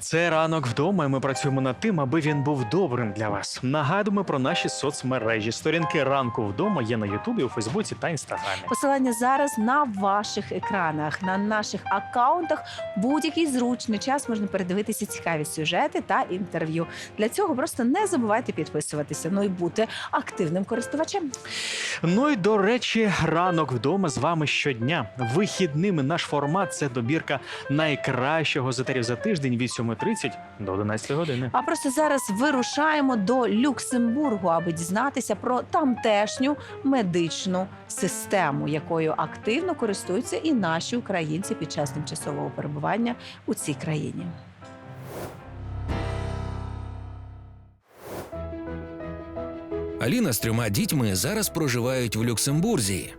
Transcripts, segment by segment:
Це ранок вдома. і Ми працюємо над тим, аби він був добрим для вас. Нагадуємо про наші соцмережі. Сторінки ранку вдома є на Ютубі, у Фейсбуці та Інстаграмі. Посилання зараз на ваших екранах, на наших акаунтах. Будь-який зручний час можна передивитися цікаві сюжети та інтерв'ю. Для цього просто не забувайте підписуватися. Ну і бути активним користувачем. Ну і до речі, ранок вдома з вами щодня. Вихідними наш формат це добірка найкращого з етерів за тиждень від 7.30 до 11 години. А просто зараз вирушаємо до Люксембургу, аби дізнатися про тамтешню медичну систему, якою активно користуються і наші українці під час тимчасового перебування у цій країні. Аліна з трьома дітьми зараз проживають в Люксембурзі.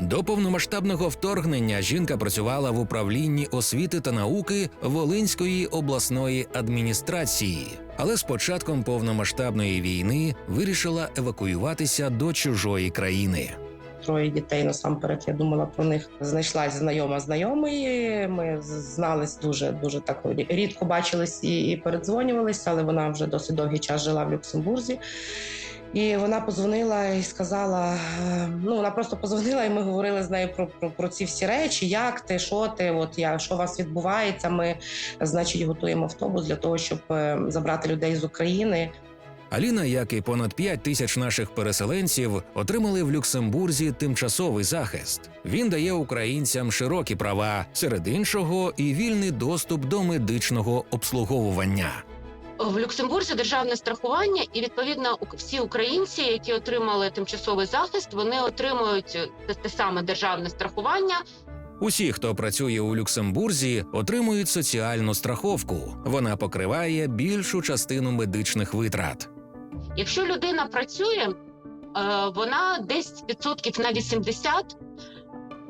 До повномасштабного вторгнення жінка працювала в управлінні освіти та науки Волинської обласної адміністрації, але з початком повномасштабної війни вирішила евакуюватися до чужої країни. троє дітей. Насамперед я думала про них. Знайшлась знайома знайомої. Ми з- знались дуже дуже так рідко бачились і передзвонювалися, але вона вже досить довгий час жила в Люксембурзі. І вона позвонила і сказала: е, ну вона просто позвонила, і ми говорили з нею про, про, про ці всі речі. Як ти, що ти? От я що у вас відбувається? Ми, значить, готуємо автобус для того, щоб е, забрати людей з України. Аліна, як і понад 5 тисяч наших переселенців, отримали в Люксембурзі тимчасовий захист. Він дає українцям широкі права, серед іншого, і вільний доступ до медичного обслуговування. В Люксембурзі державне страхування, і відповідно всі українці, які отримали тимчасовий захист, вони отримують е, те, саме державне страхування. Усі, хто працює у Люксембурзі, отримують соціальну страховку. Вона покриває більшу частину медичних витрат. Якщо людина працює, е, вона десь відсотків на 80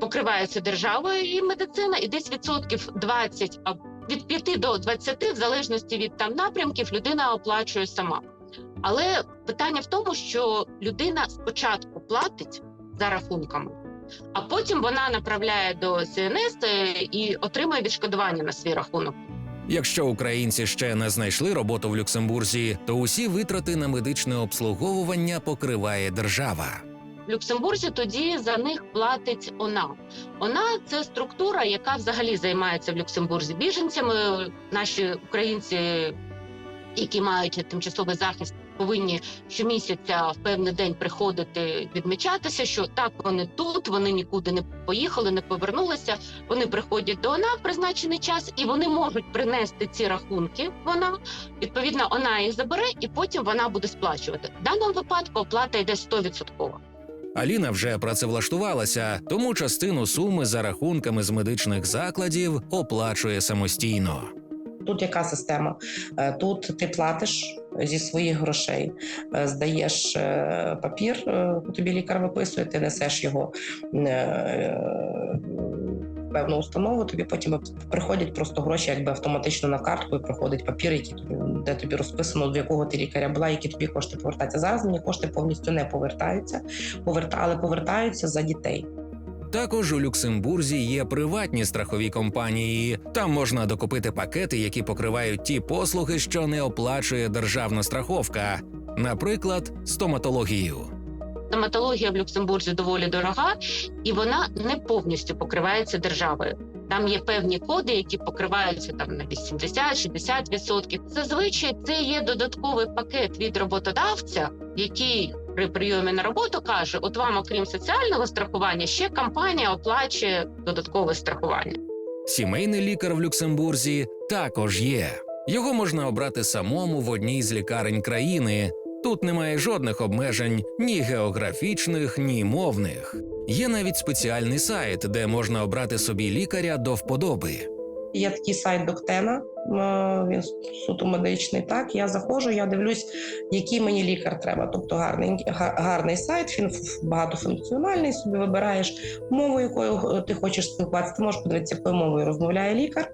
покривається державою і медицина, і десь відсотків 20, а від 5 до 20, в залежності від там напрямків, людина оплачує сама. Але питання в тому, що людина спочатку платить за рахунками, а потім вона направляє до СНС і отримує відшкодування на свій рахунок. Якщо українці ще не знайшли роботу в Люксембурзі, то усі витрати на медичне обслуговування покриває держава. Люксембурзі тоді за них платить ОНА. ОНА це структура, яка взагалі займається в Люксембурзі біженцями. Наші українці, які мають тимчасовий захист, повинні щомісяця в певний день приходити відмічатися, що так вони тут, вони нікуди не поїхали, не повернулися. Вони приходять до ОНА в призначений час і вони можуть принести ці рахунки. Вона відповідно ОНА їх забере, і потім вона буде сплачувати. В даному випадку оплата йде 100%. Аліна вже працевлаштувалася, тому частину суми за рахунками з медичних закладів оплачує самостійно. Тут яка система? Е, Тут ти платиш зі своїх грошей, е, здаєш е, папір, тобі лікар виписує, ти несеш його певну установу. Тобі потім приходять просто гроші, якби автоматично на картку, і приходить папір, який тобі де тобі розписано, до якого ти лікаря була, які тобі кошти повертаються. Зараз мені кошти повністю не повертаються, поверта, але повертаються за дітей. Також у Люксембурзі є приватні страхові компанії. Там можна докупити пакети, які покривають ті послуги, що не оплачує державна страховка, наприклад, стоматологію. Стоматологія в Люксембурзі доволі дорога, і вона не повністю покривається державою. Там є певні коди, які покриваються там на 80-60%. Зазвичай це є додатковий пакет від роботодавця, який при прийомі на роботу каже: от вам, окрім соціального страхування, ще компанія оплачує додаткове страхування. Сімейний лікар в Люксембурзі також є. Його можна обрати самому в одній з лікарень країни. Тут немає жодних обмежень ні географічних, ні мовних. Є навіть спеціальний сайт, де можна обрати собі лікаря до вподоби. Є такий сайт Доктена, е, він суто медичний. Так, я заходжу, я дивлюсь, який мені лікар треба. Тобто гарний, гарний сайт, він багатофункціональний. Собі вибираєш мову, якою ти хочеш спілкуватися. Ти можеш подивитися, якою мовою розмовляє лікар.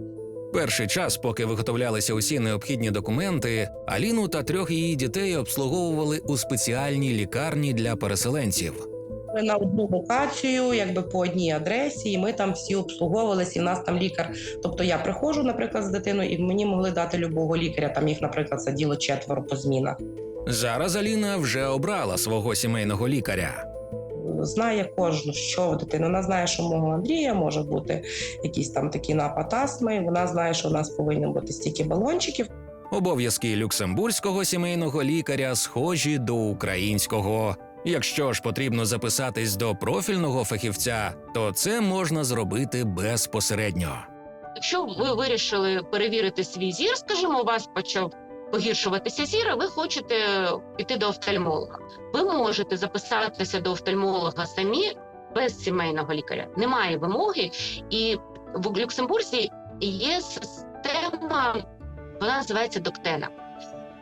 Перший час, поки виготовлялися усі необхідні документи, Аліну та трьох її дітей обслуговували у спеціальній лікарні для переселенців. Ми на одну локацію, якби по одній адресі, і ми там всі обслуговувалися. І в нас там лікар. Тобто я приходжу, наприклад, з дитиною, і мені могли дати любого лікаря. Там їх, наприклад, сиділо четверо по змінах. Зараз Аліна вже обрала свого сімейного лікаря. Знає кожну, що в дитини. Вона знає, що у мого Андрія може бути якийсь там такий напад астми. Вона знає, що у нас повинні бути стільки балончиків. Обов'язки люксембурзького сімейного лікаря схожі до українського. Якщо ж потрібно записатись до профільного фахівця, то це можна зробити безпосередньо. Якщо ви вирішили перевірити свій зір, скажімо, у вас почав погіршуватися зір, і ви хочете піти до офтальмолога. Ви можете записатися до офтальмолога самі без сімейного лікаря. Немає вимоги, і в Люксембурзі є система, вона називається Доктена.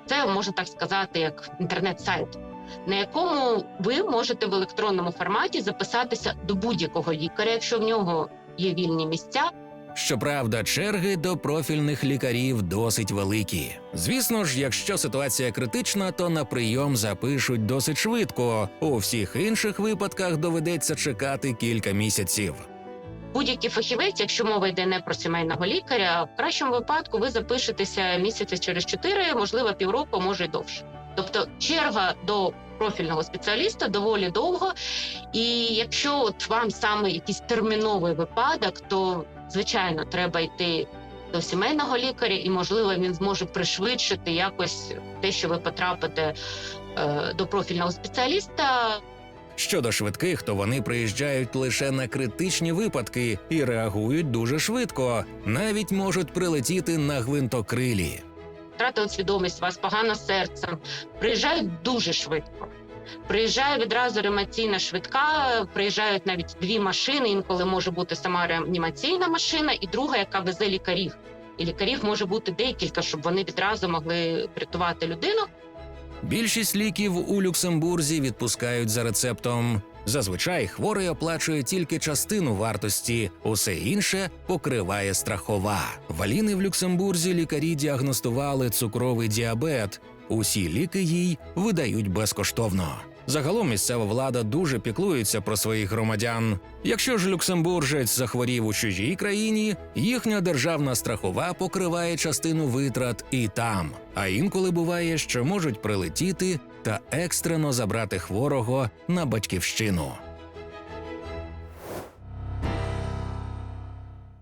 Це можна так сказати, як інтернет-сайт, на якому ви можете в електронному форматі записатися до будь-якого лікаря, якщо в нього є вільні місця. Щоправда, черги до профільних лікарів досить великі. Звісно ж, якщо ситуація критична, то на прийом запишуть досить швидко. У всіх інших випадках доведеться чекати кілька місяців. Будь-який фахівець, якщо мова йде не про сімейного лікаря, в кращому випадку ви запишетеся місяця через 4, можливо, півроку, може й довше. Тобто черга до профільного спеціаліста доволі довго. І якщо от вам саме якийсь терміновий випадок, то звичайно треба йти до сімейного лікаря, і можливо він зможе пришвидшити якось те, що ви потрапите е, до профільного спеціаліста. Щодо швидких, то вони приїжджають лише на критичні випадки і реагують дуже швидко, навіть можуть прилетіти на гвинтокрилі. втратили свідомість, у вас погано серцем, приїжджають дуже швидко. Приїжджає відразу реанімаційна швидка, приїжджають навіть дві машини. Інколи може бути сама реанімаційна машина, і друга, яка везе лікарів. І лікарів може бути декілька, щоб вони відразу могли врятувати людину. Більшість ліків у Люксембурзі відпускають за рецептом. Зазвичай хворий оплачує тільки частину вартості, усе інше покриває страхова. В Аліни в Люксембурзі лікарі діагностували цукровий діабет. Усі ліки їй видають безкоштовно. Загалом місцева влада дуже піклується про своїх громадян. Якщо ж люксембуржець захворів у чужій країні, їхня державна страхова покриває частину витрат і там. А інколи буває, що можуть прилетіти та екстрено забрати хворого на батьківщину.